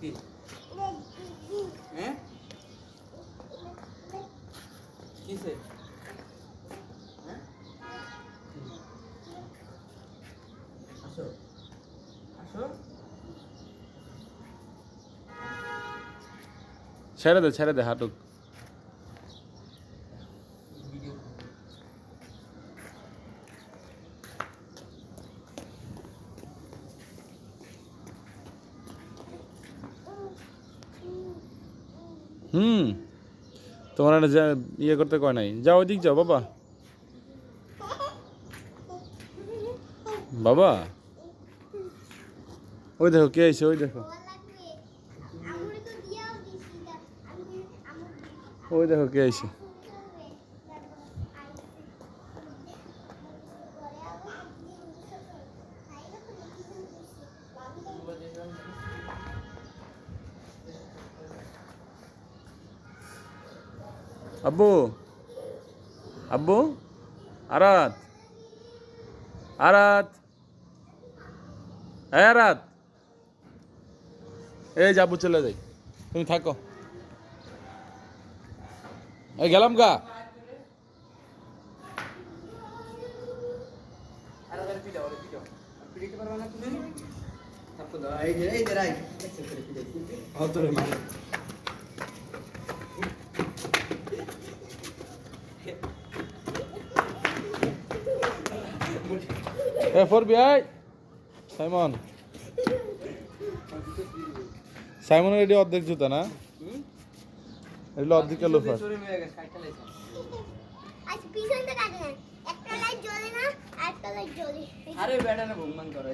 কি? হ্যাঁ? কিসে? হ্যাঁ? ছেড়ে দে ছেড়ে দে হাঁটুক। হুম। তোমার যা- ইয়ে করতে কয় নাই। যাও ওইদিক যাও, বাবা। বাবা। ওই দেখো, কে আইছে? ওই দেখো। ওই দেখো, কে আইছে? আব্বু। আব্বু? আরাত। আরাত। হ্যাঁ আরাত। এই যে আব্বু চলে যাই। তুমি থাকো। এই গেলাম গা। এই যে এই যে রাই এ ফরবি আই। সাইমন। সাইমনের এটি অর্ধেক জুতা না? এগুলো অর্ধেক লোফার। আরে বেটা না বুমবান করা